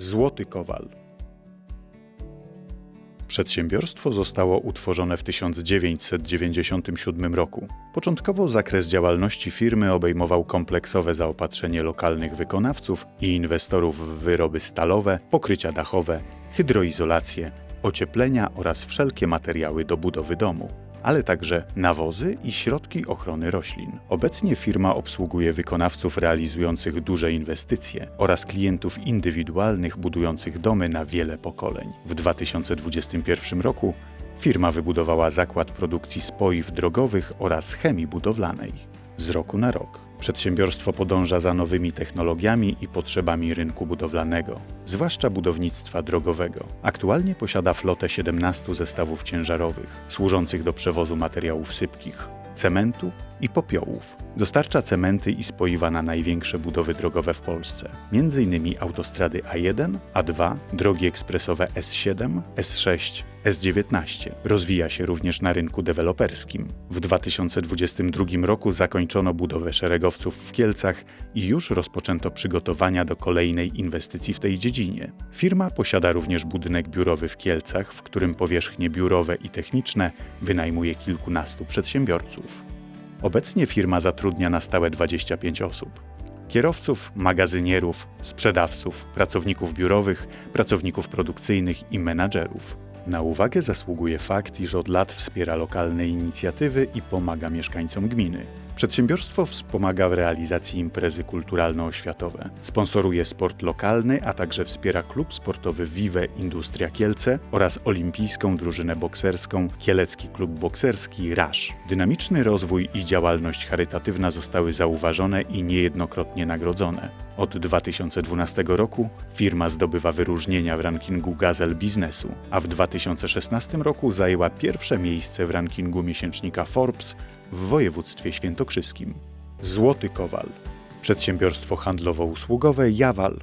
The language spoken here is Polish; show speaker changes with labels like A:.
A: Złoty Kowal. Przedsiębiorstwo zostało utworzone w 1997 roku. Początkowo zakres działalności firmy obejmował kompleksowe zaopatrzenie lokalnych wykonawców i inwestorów w wyroby stalowe, pokrycia dachowe, hydroizolację, ocieplenia oraz wszelkie materiały do budowy domu ale także nawozy i środki ochrony roślin. Obecnie firma obsługuje wykonawców realizujących duże inwestycje oraz klientów indywidualnych budujących domy na wiele pokoleń. W 2021 roku firma wybudowała zakład produkcji spoiw drogowych oraz chemii budowlanej. Z roku na rok przedsiębiorstwo podąża za nowymi technologiami i potrzebami rynku budowlanego, zwłaszcza budownictwa drogowego. Aktualnie posiada flotę 17 zestawów ciężarowych, służących do przewozu materiałów sypkich, cementu i popiołów. Dostarcza cementy i spoiwa na największe budowy drogowe w Polsce, m.in. autostrady A1, A2, drogi ekspresowe S7, S6, S19. Rozwija się również na rynku deweloperskim. W 2022 roku zakończono budowę szeregowców w Kielcach i już rozpoczęto przygotowania do kolejnej inwestycji w tej dziedzinie. Firma posiada również budynek biurowy w Kielcach, w którym powierzchnie biurowe i techniczne wynajmuje kilkunastu przedsiębiorców. Obecnie firma zatrudnia na stałe 25 osób. Kierowców, magazynierów, sprzedawców, pracowników biurowych, pracowników produkcyjnych i menadżerów. Na uwagę zasługuje fakt, iż od lat wspiera lokalne inicjatywy i pomaga mieszkańcom gminy. Przedsiębiorstwo wspomaga w realizacji imprezy kulturalno-oświatowe, sponsoruje sport lokalny, a także wspiera klub sportowy Vive Industria Kielce oraz olimpijską drużynę bokserską Kielecki Klub Bokserski RASZ. Dynamiczny rozwój i działalność charytatywna zostały zauważone i niejednokrotnie nagrodzone. Od 2012 roku firma zdobywa wyróżnienia w rankingu Gazel Biznesu, a w 2016 roku zajęła pierwsze miejsce w rankingu miesięcznika Forbes w województwie świętokrzyskim. Złoty Kowal. Przedsiębiorstwo handlowo-usługowe Jawal